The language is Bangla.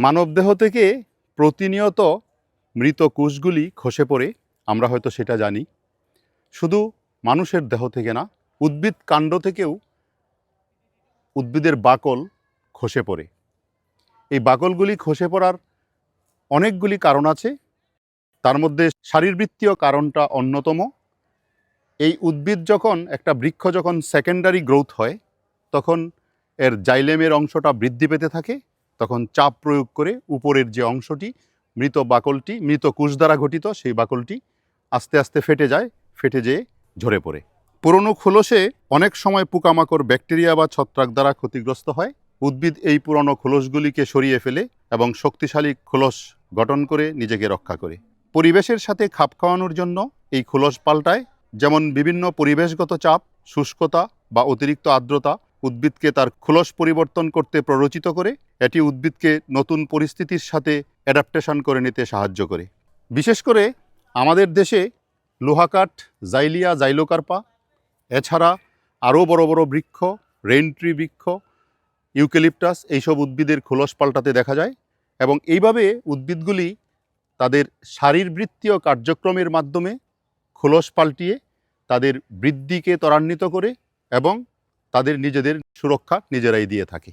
মানবদেহ থেকে প্রতিনিয়ত মৃত কোষগুলি খসে পড়ে, আমরা হয়তো সেটা জানি। শুধু মানুষের দেহ থেকে না, উদ্ভিদ কাণ্ড থেকেও উদ্ভিদের বাকল খসে পড়ে। এই বাকলগুলি খসে পড়ার অনেকগুলি কারণ আছে। তার মধ্যে শারীরবৃত্তীয় কারণটা অন্যতম। এই উদ্ভিদ যখন, একটা বৃক্ষ যখন সেকেন্ডারি গ্রোথ হয়, তখন এর জাইলেমের অংশটা বৃদ্ধি পেতে থাকে। তখন চাপ প্রয়োগ করে উপরের যে অংশটি, মৃত বাকলটি, মৃত কোষ দ্বারা গঠিত সেই বাকলটি আস্তে আস্তে ফেটে যায়, ফেটে যেয়ে ঝরে পড়ে। পুরনো খোলসে অনেক সময় পোকামাকড়, ব্যাকটেরিয়া বা ছত্রাক দ্বারা ক্ষতিগ্রস্ত হয়। উদ্ভিদ এই পুরনো খোলসগুলিকে সরিয়ে ফেলে এবং শক্তিশালী খোলস গঠন করে নিজেকে রক্ষা করে। পরিবেশের সাথে খাপ খাওয়ানোর জন্য এই খোলস পাল্টায়, যেমন বিভিন্ন পরিবেশগত চাপ, শুষ্কতা বা অতিরিক্ত আর্দ্রতা উদ্ভিদকে তার খোলস পরিবর্তন করতে প্ররোচিত করে, এটি উদ্ভিদকে নতুন পরিস্থিতির সাথে অ্যাডাপ্টেশন করে নিতে সাহায্য করে। বিশেষ করে আমাদের দেশে লোহাকাঠ জাইলিয়া জাইলোকার্পা, এছাড়া আরও বড় বড় বৃক্ষ রেইনট্রি বৃক্ষ, ইউক্যালিপটাস এইসব উদ্ভিদের খোলস পাল্টাতে দেখা যায় এবং এইভাবে উদ্ভিদগুলি তাদের শারীরবৃত্তীয় কার্যক্রমের মাধ্যমে খোলস পাল্টিয়ে তাদের বৃদ্ধিকে ত্বরান্বিত করে এবং তাদের নিজেদের সুরক্ষা নিজেরাই দিয়ে থাকে।